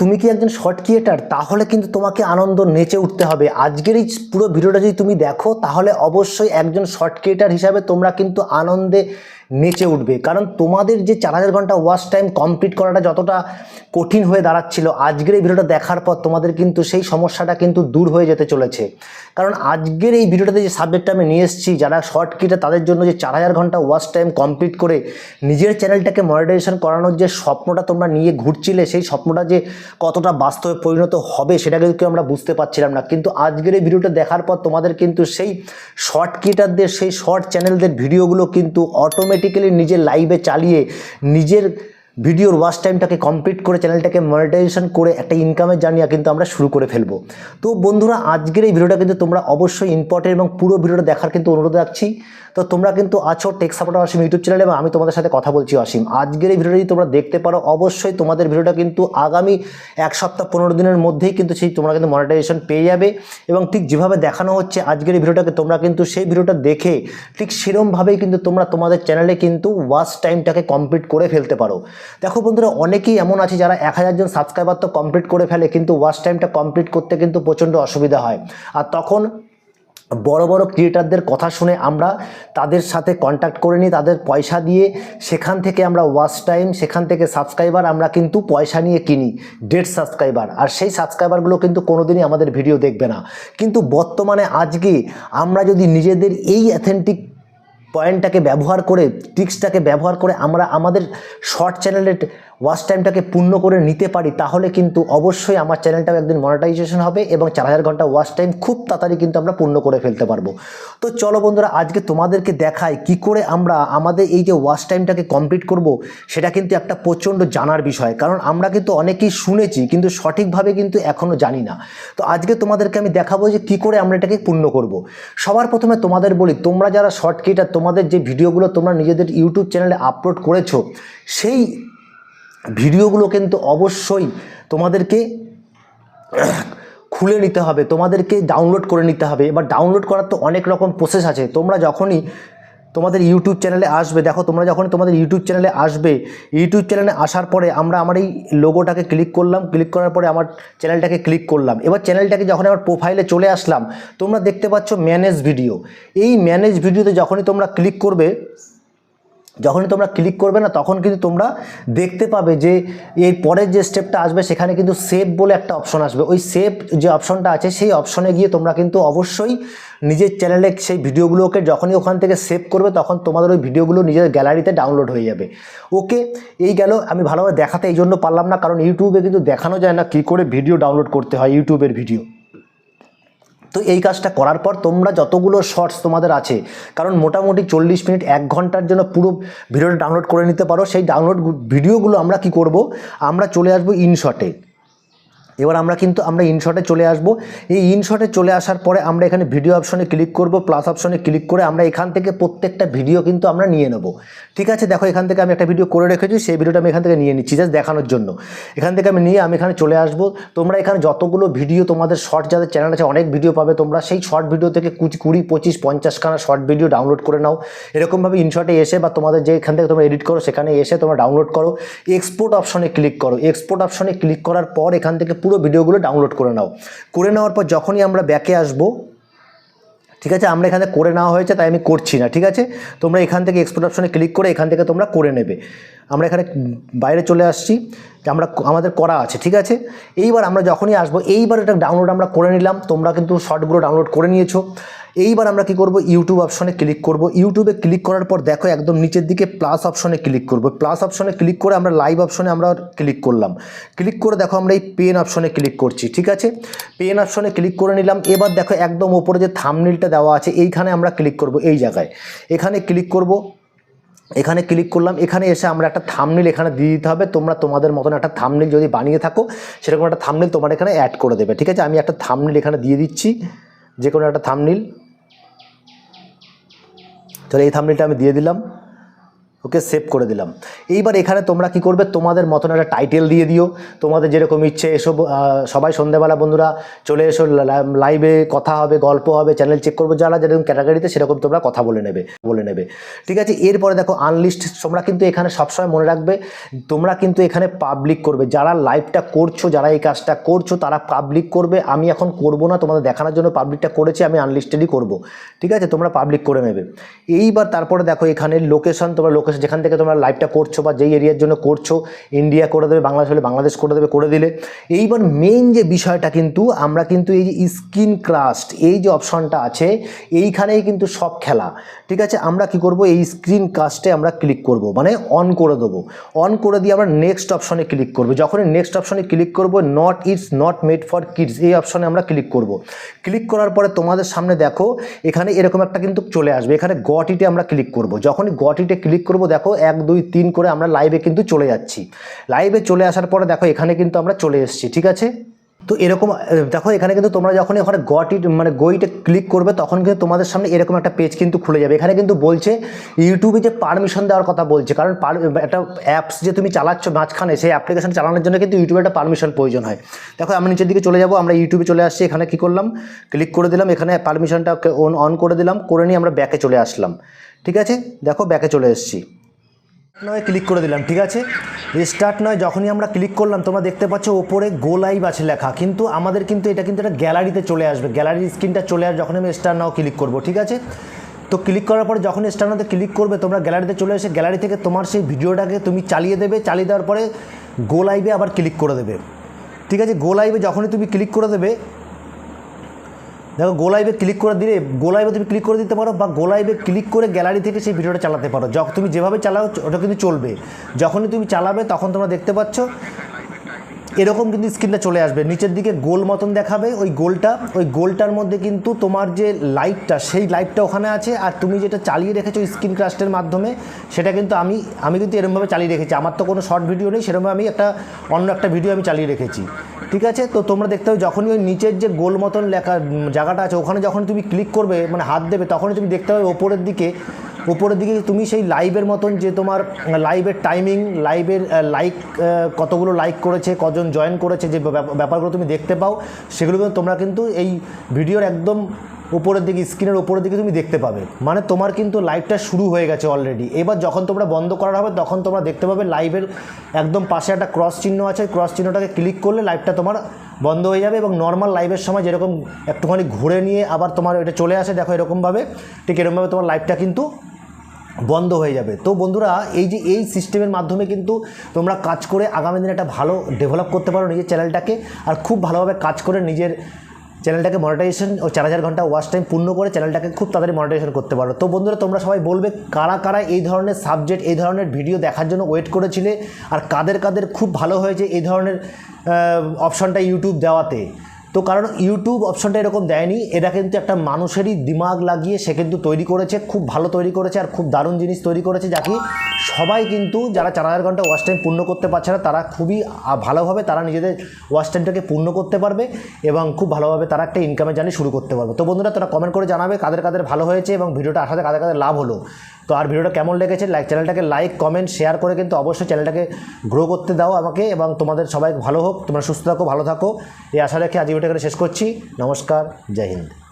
তুমি কি একজন শর্ট ক্রিয়েটার তাহলে কিন্তু তোমাকে আনন্দ নেচে উঠতে হবে। আজকের এই পুরো ভিডিওটা যদি তুমি দেখো, তাহলে অবশ্যই একজন শর্ট ক্রিয়েটার হিসাবে তোমরা কিন্তু আনন্দে নেচে উঠবে। কারণ তোমাদের যে চার হাজার ঘণ্টা ওয়াচ টাইম কমপ্লিট করাটা যতটা কঠিন হয়ে দাঁড়াচ্ছিল, আজকের এই ভিডিওটা দেখার পর তোমাদের কিন্তু সেই সমস্যাটা কিন্তু দূর হয়ে যেতে চলেছে। কারণ আজকের এই ভিডিওটাতে যে সাবজেক্টটা আমি নিয়ে এসেছি, যারা শর্ট ক্রিয়েটার তাদের জন্য যে চার হাজার ঘণ্টা ওয়াচ টাইম কমপ্লিট করে নিজের চ্যানেলটাকে মনিটাইজেশন করানোর যে স্বপ্নটা তোমরা নিয়ে ঘুরছিলে, সেই স্বপ্নটা যে কতটা বাস্তবে পরিণত হবে সেটা কিন্তু আমরা বুঝতে পারছিলাম না। কিন্তু আজকের এই ভিডিওটা দেখার পর তোমাদের কিন্তু সেই শর্ট ক্রিয়েটারদের সেই শর্ট চ্যানেলদের ভিডিওগুলো কিন্তু অটোমেটিক্যালি নিজের লাইভে চালিয়ে নিজের ভিডিওর ওয়াচ টাইমটাকে কমপ্লিট করে চ্যানেলটাকে মনিটাইজেশন করে একটা ইনকামের জার্নিয়া কিন্তু আমরা শুরু করে ফেলব। তো বন্ধুরা, আজকের এই ভিডিওটা কিন্তু তোমরা অবশ্যই ইম্পর্টেন্ট এবং পুরো ভিডিওটা দেখার কিন্তু অনুরোধ রাখছি। তো তোমরা কিন্তু আছো টেক সাপোর্টার অসীম ইউটিউব চ্যানেলে এবং আমি তোমাদের সাথে কথা বলছি অসীম আজকের এই ভিডিওটা যদি তোমরা দেখতে পারো, অবশ্যই তোমাদের ভিডিওটা কিন্তু আগামী এক সপ্তাহ পনেরো দিনের মধ্যেই কিন্তু সেই তোমরা কিন্তু মনিটাইজেশন পেয়ে যাবে। এবং ঠিক যেভাবে দেখানো হচ্ছে আজকের এই ভিডিওটাকে, তোমরা কিন্তু সেই ভিডিওটা দেখে ঠিক সেরমভাবেই কিন্তু তোমরা তোমাদের চ্যানেলে কিন্তু ওয়াচ টাইমটাকে কমপ্লিট করে ফেলতে পারো। দেখো বন্ধুরা, অনেকেই এমন আছে যারা এক হাজার জন সাবস্ক্রাইবার তো কমপ্লিট করে ফেলে, কিন্তু ওয়াচ টাইমটা কমপ্লিট করতে কিন্তু প্রচণ্ড অসুবিধা হয়। আর তখন বড় বড় ক্রিয়েটারদের কথা শুনে আমরা তাদের সাথে কন্ট্যাক্ট করে নিই, তাদের পয়সা দিয়ে সেখান থেকে আমরা ওয়াচ টাইম সেখান থেকে সাবস্ক্রাইবার আমরা কিন্তু পয়সা নিয়ে কিনি ডেড সাবস্ক্রাইবার আর সেই সাবস্ক্রাইবারগুলো কিন্তু কোনোদিনই আমাদের ভিডিও দেখবে না। কিন্তু বর্তমানে আজকে আমরা যদি নিজেদের এই অ্যাথেন্টিক পয়েন্টটাকে ব্যবহার করে ট্রিক্সটাকে ব্যবহার করে আমরা আমাদের শর্ট চ্যানেলের ওয়াচ টাইমটাকে পূর্ণ করে নিতে পারি, তাহলে কিন্তু অবশ্যই আমার চ্যানেলটাও একদিন মনিটাইজেশন হবে এবং চার হাজার ঘণ্টা ওয়াচ টাইম খুব তাড়াতাড়ি কিন্তু আমরা পূর্ণ করে ফেলতে পারব। তো চলো বন্ধুরা, আজকে তোমাদেরকে দেখাই কি করে আমরা আমাদের এই যে ওয়াচ টাইমটাকে কমপ্লিট করব, সেটা কিন্তু একটা প্রচণ্ড জানার বিষয়। কারণ আমরা কিন্তু অনেকেই শুনেছি, কিন্তু সঠিকভাবে কিন্তু এখনও জানি না। তো আজকে তোমাদেরকে আমি দেখাবো যে কি করে আমরা এটাকে পূর্ণ করব। সবার প্রথমে তোমাদের বলি, তোমরা যারা শর্ট ক্রিয়েটার তোমাদের যে ভিডিওগুলো তোমরা নিজেদের ইউটিউব চ্যানেলে আপলোড করেছ, সেই ভিডিওগুলো কিন্তু অবশ্যই তোমাদেরকে খুলে নিতে হবে, তোমাদেরকে ডাউনলোড করে নিতে হবে। এবার ডাউনলোড করার তো অনেক রকম প্রসেস আছে। তোমরা যখনই তোমাদের ইউটিউব চ্যানেলে আসবে, দেখো তোমরা যখন তোমাদের ইউটিউব চ্যানেলে আসবে ইউটিউব চ্যানেলে আসার পরে আমরা আমার এই লোগোটাকে ক্লিক করলাম ক্লিক করার পরে আমার চ্যানেলটাকে ক্লিক করলাম। এবার চ্যানেলটাকে যখন আমার প্রোফাইলে চলে আসলাম, তোমরা দেখতে পাচ্ছ ম্যানেজ ভিডিও এই ম্যানেজ ভিডিওতে যখনই তোমরা ক্লিক করবে যখনই তোমরা ক্লিক করবে না, তখন কিন্তু তোমরা দেখতে পাবে যে এর পরের যে স্টেপটা আসবে, সেখানে কিন্তু সেভ বলে একটা অপশন আসবে। ওই সেভ যে অপশনটা আছে, সেই অপশনে গিয়ে তোমরা কিন্তু অবশ্যই নিজের চ্যানেলে সেই ভিডিওগুলোকে যখনই ওখান থেকে সেভ করবে, তখন তোমাদের ওই ভিডিওগুলো নিজের গ্যালারিতে ডাউনলোড হয়ে যাবে। ওকে এই গেল। আমি ভালোভাবে দেখাতে এই জন্য পারলাম না, কারণ ইউটিউবে কিন্তু দেখানো যায় না কী করে ভিডিও ডাউনলোড করতে হয় ইউটিউবের ভিডিও তো এই কাজটা করার পর তোমরা যতগুলো শর্টস তোমাদের আছে, কারণ মোটামুটি চল্লিশ মিনিট এক ঘণ্টার জন্য পুরো ভিডিওটা ডাউনলোড করে নিতে পারো। সেই ডাউনলোড ভিডিওগুলো আমরা কি করব? আমরা চলে আসব ইনশটে এবার আমরা কিন্তু আমরা ইনশটে চলে আসব। এই ইনশটে চলে আসার পরে আমরা এখানে ভিডিও অপশনে ক্লিক করব প্লাস অপশনে ক্লিক করে আমরা এখান থেকে প্রত্যেকটা ভিডিও কিন্তু আমরা নিয়ে নেব। ঠিক আছে? দেখো, এখান থেকে আমি একটা ভিডিও করে রেখেছি, সেই ভিডিওটা আমি এখান থেকে নিয়ে নিচ্ছি জাস্ট দেখানোর জন্য। এখান থেকে আমি নিয়ে আমি এখানে চলে আসব। তোমরা এখানে যতগুলো ভিডিও তোমাদের শর্ট যাদের চ্যানেল আছে, অনেক ভিডিও পাবে তোমরা। সেই শর্ট ভিডিও থেকে কুড়ি, পঁচিশ পঞ্চাশখানা শর্ট ভিডিও ডাউনলোড করে নাও। এরকমভাবে ইনশটে এসে বা তোমাদের যে এখান থেকে তোমরা এডিট করো, সেখানে এসে তোমরা ডাউনলোড করো। এক্সপোর্ট অপশনে ক্লিক করো। এক্সপোর্ট অপশনে ক্লিক করার পর এখান থেকে পুরো ভিডিওগুলো ডাউনলোড করে নাও। করে নেওয়ার পর যখনই আমরা ব্যাকে আসব, ঠিক আছে? আমরা এখানে করে নেওয়া হয়েছে, তাই আমি করছি না, ঠিক আছে? তোমরা এখান থেকে এক্সপোর্ট অপশনে ক্লিক করে এখান থেকে তোমরা করে নেবে। আমরা এখানে বাইরে চলে আসছি, যে আমরা আমাদের করা আছে, ঠিক আছে? এইবার আমরা যখনই আসব, এইবার এটা ডাউনলোড আমরা করে নিলাম। তোমরা কিন্তু শর্টগুলো ডাউনলোড করে নিয়েছো। এইবার আমরা কি করব? ইউটিউব অপশনে ক্লিক করব। ইউটিউবে ক্লিক করার পর দেখো একদম নিচের দিকে প্লাস অপশনে ক্লিক করব। প্লাস অপশনে ক্লিক করে আমরা লাইভ অপশনে আমরা ক্লিক করলাম। ক্লিক করে দেখো আমরা এই পেন অপশনে ক্লিক করছি, ঠিক আছে? পেন অপশনে ক্লিক করে নিলাম। এবার দেখো একদম ওপরে যে থামনিলটা দেওয়া আছে, এইখানে আমরা ক্লিক করব এই জায়গায়। এখানে ক্লিক করব। এখানে ক্লিক করলাম। এখানে এসে আমরা একটা থামনিল এখানে দিয়ে দিতে হবে। তোমরা তোমাদের মতন একটা থামনিল যদি বানিয়ে থাকো, সেরকম একটা থামনিল তোমার এখানে অ্যাড করে দেবে, ঠিক আছে? আমি একটা থামনিল এখানে দিয়ে দিচ্ছি। যে কোনো একটা থামনিল তাহলে এই থামলিটা আমি দিয়ে দিলাম। ওকে সেভ করে দিলাম। এইবার এখানে তোমরা কি করবে? তোমাদের মতন একটা টাইটেল দিয়ে দিও। তোমাদের যেরকম ইচ্ছে এসব সবাই সন্ধ্যেবেলা বন্ধুরা চলে এসো লাইভে কথা হবে, গল্প হবে চ্যানেল চেক করব। যারা যেরকম ক্যাটাগরিতে সেরকম তোমরা কথা বলে নেবে বলে নেবে। ঠিক আছে? এরপরে দেখো আনলিস্ট তোমরা কিন্তু এখানে সবসময় মনে রাখবে, তোমরা কিন্তু এখানে পাবলিক করবে। যারা লাইভটা করছ, যারা এই কাজটা করছ, তারা পাবলিক করবে। আমি এখন করব না, তোমাদের দেখানোর জন্য পাবলিকটা করেছি, আমি আনলিস্টেডই করব। ঠিক আছে? তোমরা পাবলিক করে নেবে। এইবার তারপরে দেখো, এখানে লোকেশন তোমরা লোকেশন যেখান থেকে তোমরা লাইভটা করছ বা যেই এরিয়ার জন্য করছ ইন্ডিয়া করে দেবে বাংলাদেশ হলে বাংলাদেশ করে দেবে, করে দিলে। এইবার মেইন যে বিষয়টা কিন্তু, আমরা কিন্তু এই যে স্ক্রিন ক্রাস্ট এই যে অপশনটা আছে, এইখানেই কিন্তু সব খেলা। ঠিক আছে? আমরা কি করব? এই স্ক্রিন কাস্টে আমরা ক্লিক করব মানে অন করে দেবো। অন করে দিয়ে আমরা নেক্সট অপশনে ক্লিক করব। যখনই নেক্সট অপশনে ক্লিক করব not it's not made for kids এই অপশনে আমরা ক্লিক করব। ক্লিক করার পরে তোমাদের সামনে দেখো, এখানে এরকম একটা কিন্তু চলে আসবে। এখানে গট ইটে আমরা ক্লিক করব। যখনই গট ইটে ক্লিক করব দেখো, এক, দুই, তিন করে আমরা লাইভে কিন্তু চলে যাচ্ছি। লাইভে চলে আসার পরে, দেখো, এখানে কিন্তু আমরা চলে এসেছি, ঠিক আছে? তো এরকম দেখো এখানে কিন্তু তোমরা যখন ওখানে গট ইট মানে গইটে ক্লিক করবে, তখন কিন্তু তোমাদের সামনে এরকম একটা পেজ কিন্তু খুলে যাবে। এখানে কিন্তু বলছে ইউটিউবে যে পারমিশন দেওয়ার কথা বলছে, কারণ একটা অ্যাপস যে তুমি চালাচ্ছ মাঝখানে, সেই অ্যাপ্লিকেশন চালানোর জন্য কিন্তু ইউটিউবে একটা পারমিশন প্রয়োজন হয়। দেখো আমি নিচের দিকে চলে যাব, আমরা ইউটিউবে চলে আসছি, এখানে কি করলাম? ক্লিক করে দিলাম, এখানে পারমিশনটা অন অন করে দিলাম, করে নিয়ে আমরা ব্যাকে চলে আসলাম। ঠিক আছে? দেখো ব্যাকে চলে এসেছি। ক্লিক করে দিলাম, ঠিক আছে? স্টার্ট নয়, যখনই আমরা ক্লিক করলাম, তোমরা দেখতে পাচ্ছ ওপরে গো লাইভ আছে লেখা। কিন্তু আমাদের কিন্তু এটা কিন্তু একটা গ্যালারিতে চলে আসবে। গ্যালারির স্ক্রিনটা চলে আসবে যখন আমি স্টার নাও ক্লিক করব, ঠিক আছে? তো ক্লিক করার পরে যখন স্টার নাওতে ক্লিক করবে, তোমরা গ্যালারিতে চলে এসে গ্যালারি থেকে তোমার সেই ভিডিওটাকে তুমি চালিয়ে দেবে, চালিয়ে দেওয়ার পরে গো লাইভে আবার ক্লিক করে দেবে। ঠিক আছে? গো লাইভে যখনই তুমি ক্লিক করে দেবে দেখো গোলাইভে ক্লিক করে দিলে গোলাইভে তুমি ক্লিক করে দিতে পারো বা গোলাইভে ক্লিক করে গ্যালারি থেকে সেই ভিডিওটা চালাতে পারো। যখন তুমি যেভাবে চালাও, ওটা কিন্তু চলবে। যখনই তুমি চালাবে, তখন তোমরা দেখতে পাচ্ছ এরকম কিন্তু স্ক্রিনটা চলে আসবে। নিচের দিকে গোল মতন দেখাবে ওই গোলটা। ওই গোলটার মধ্যে কিন্তু তোমার যে লাইটটা সেই লাইটটা ওখানে আছে। আর তুমি যেটা চালিয়ে রেখেছো স্ক্রিন ক্রাস্টের মাধ্যমে, সেটা কিন্তু আমি আমি কিন্তু এরকমভাবে চালিয়ে রেখেছি। আমার তো কোনো শর্ট ভিডিও নেই, সেরকম আমি একটা অন্য একটা ভিডিও আমি চালিয়ে রেখেছি। ঠিক আছে? তো তোমরা দেখতে হবে যখনই ওই নিচের যে গোল মতন লেখা জায়গাটা আছে, ওখানে যখন তুমি ক্লিক করবে মানে হাত দেবে, তখনই তুমি দেখতে পাবে ওপরের দিকে উপরের দিকে তুমি সেই লাইভের মতন যে তোমার লাইভের টাইমিং লাইভের লাইক কতগুলো লাইক করেছে, কজন জয়েন করেছে, যে ব্যাপারগুলো তুমি দেখতে পাও, সেগুলো কিন্তু তোমরা কিন্তু এই ভিডিওর একদম উপরের দিকে স্ক্রিনের উপরের দিকে তুমি দেখতে পাবে। মানে তোমার কিন্তু লাইভটা শুরু হয়ে গেছে অলরেডি এবার যখন তোমরা বন্ধ করা হবে, তখন তোমরা দেখতে পাবে লাইভের একদম পাশে একটা ক্রস চিহ্ন আছে ক্রস চিহ্নটাকে ক্লিক করলে লাইভটা তোমার বন্ধ হয়ে যাবে এবং নর্মাল লাইভের সময় যেরকম একটুখানি ঘুরে নিয়ে আবার তোমার এটা চলে আসে, দেখো এরকমভাবে, ঠিক এরকমভাবে তোমার লাইভটা কিন্তু বন্ধ হয়ে যাবে। তো বন্ধুরা, এই যে এই সিস্টেমের মাধ্যমে কিন্তু তোমরা কাজ করে আগামী দিনে একটা ভালো ডেভেলপ করতে পারো নিজের চ্যানেলটাকে আর খুব ভালোভাবে কাজ করে নিজের চ্যানেলটাকে মনিটাইজেশন ও চার হাজার ঘণ্টা ওয়াচ টাইম পূর্ণ করে চ্যানেলটাকে খুব তাড়াতাড়ি মনিটাইজেশন করতে পারো। তো বন্ধুরা, তোমরা সবাই বলবে কারা কারা এই ধরনের সাবজেক্ট এই ধরনের ভিডিও দেখার জন্য ওয়েট করেছিলে আর কাদের কাদের খুব ভালো হয়েছে এই ধরনের অপশনটা ইউটিউব দেওয়াতে। তো কারণ ইউটিউব অপশনটা এরকম দেয়নি। এটা কিন্তু একটা মানুষেরই দিমাগ লাগিয়ে সে কিন্তু তৈরি করেছে, খুব ভালো তৈরি করেছে আর খুব দারুণ জিনিস তৈরি করেছে যাকে সবাই কিন্তু যারা চার হাজার ঘণ্টা ওয়াচ টাইম পূর্ণ করতে পারছে না, তারা খুবই ভালোভাবে তারা নিজেদের ওয়াচ টাইমটাকে পূর্ণ করতে পারবে এবং খুব ভালোভাবে তারা একটা ইনকামের জার্নি শুরু করতে পারবে। তো বন্ধুরা, তারা কমেন্ট করে জানাবে কাদের কাদের ভালো হয়েছে এবং ভিডিওটা আসাতে কাদের কাদের লাভ হলো। তো আর ভিডিওটা কেমন লেগেছে লাইক চ্যানেলটাকে লাইক কমেন্ট শেয়ার করে কিন্তু অবশ্যই চ্যানেলটাকে গ্রো করতে দাও আমাকে এবং তোমাদের সবাই ভালো হোক, তোমরা সুস্থ থাকো, ভালো থাকো। এই আশা রেখে আজ ভিডিওটা এখানে শেষ করছি। নমস্কার জয় হিন্দ।